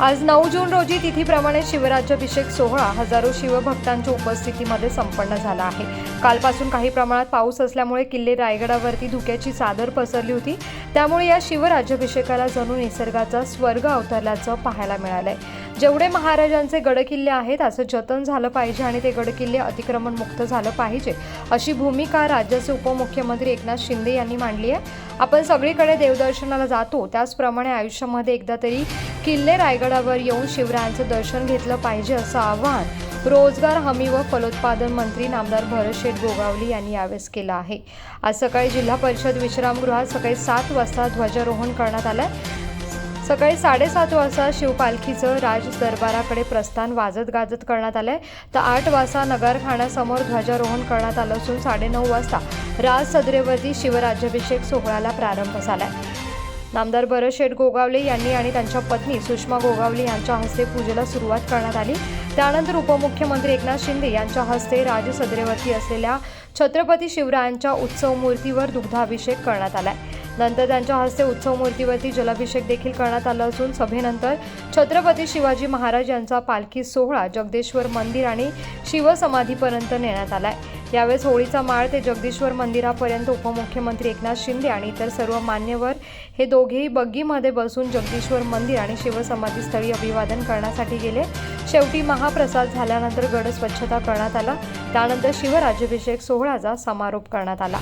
आज नऊ जून रोजी तिथीप्रमाणे शिवराज्याभिषेक सोहळा हजारो शिवभक्तांच्या उपस्थितीमध्ये संपन्न झाला आहे. कालपासून काही प्रमाणात पाऊस असल्यामुळे किल्ले रायगडावरती धुक्याची चादर पसरली होती. त्यामुळे या शिवराज्याभिषेकाला जणू निसर्गाचा स्वर्ग अवतरल्याचं पाहायला मिळालंय. जेवढे महाराजांचे गडकिल्ले आहेत असं जतन झालं पाहिजे आणि ते गडकिल्ले अतिक्रमणमुक्त झालं पाहिजे अशी भूमिका राज्याचे उपमुख्यमंत्री एकनाथ शिंदे यांनी मांडली आहे. आपण सगळीकडे देवदर्शनाला जातो त्याचप्रमाणे आयुष्यामध्ये एकदा तरी किल्ले रायगडावर येऊन शिवरायांचं दर्शन घेतलं पाहिजे असं आवाहन रोजगार हमी व फलोत्पादन मंत्री नामदार भरत शेठ गोगावली यांनी यावेळेस केलं आहे. आज सकाळी जिल्हा परिषद विश्रामगृहात सकाळी सात वाजता ध्वजारोहण करण्यात आलं सकाळी साडेसात वाजता शिवपालखीचं राज दरबाराकडे प्रस्थान वाजत गाजत करण्यात आलंय. तर आठ वाजता नगरखाण्यासमोर ध्वजारोहण करण्यात आलं असून साडेनऊ वाजता राज सदरेवरती शिवराज्याभिषेक सोहळ्याला प्रारंभ झाला आहे नामदार भरत शेठ गोगावले यांनी आणि त्यांच्या पत्नी सुषमा गोगावले यांच्या हस्ते पूजेला सुरुवात करण्यात आली. त्यानंतर उपमुख्यमंत्री एकनाथ शिंदे यांच्या हस्ते राजसदरेवरती असलेल्या छत्रपती शिवरायांच्या उत्सव मूर्तीवर दुग्धाभिषेक करण्यात आलाय. नंतर त्यांच्या हस्ते उत्सव मूर्तीवरती जलाभिषेक देखील करण्यात आला असून सभेनंतर छत्रपती शिवाजी महाराज यांचा पालखी सोहळा जगदेश्वर मंदिर आणि शिवसमाधीपर्यंत नेण्यात आला आहे यावेळेस होळीचा माळ ते जगदीश्वर मंदिरापर्यंत उपमुख्यमंत्री एकनाथ शिंदे आणि इतर सर्व मान्यवर हे दोघेही बग्गीमध्ये बसून जगदीश्वर मंदिर आणि शिवसमाधीस्थळी अभिवादन करण्यासाठी गेले. शेवटी महाप्रसाद झाल्यानंतर गड स्वच्छता करण्यात आला. त्यानंतर शिवराज्याभिषेक सोहळ्याचा समारोप करण्यात आला.